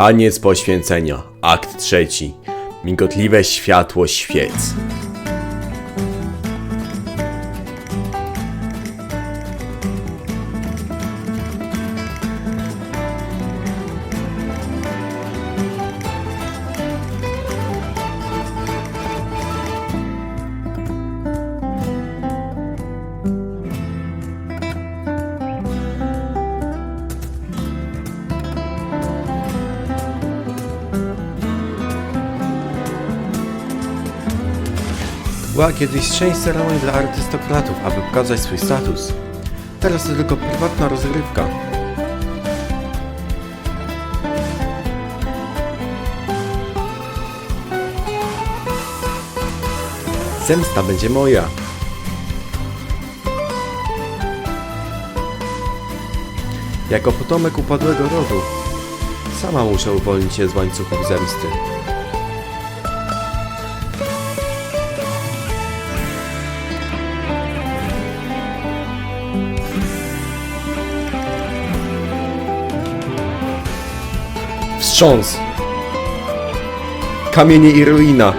Taniec poświęcenia, akt trzeci. Migotliwe światło świec. Była kiedyś część ceremonii dla arystokratów, aby pokazać swój status. Teraz to tylko prywatna rozrywka. Zemsta będzie moja. Jako potomek upadłego rodu, sama muszę uwolnić się z łańcuchów zemsty. Wstrząs! Kamienie i ruina!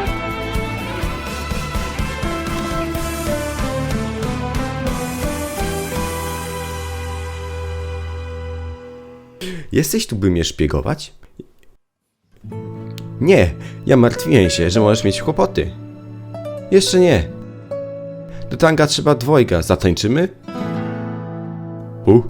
Jesteś tu, by mnie szpiegować? Nie, ja martwiłem się, że możesz mieć kłopoty. Jeszcze nie. Do tanga trzeba dwojga, zatańczymy? Pu,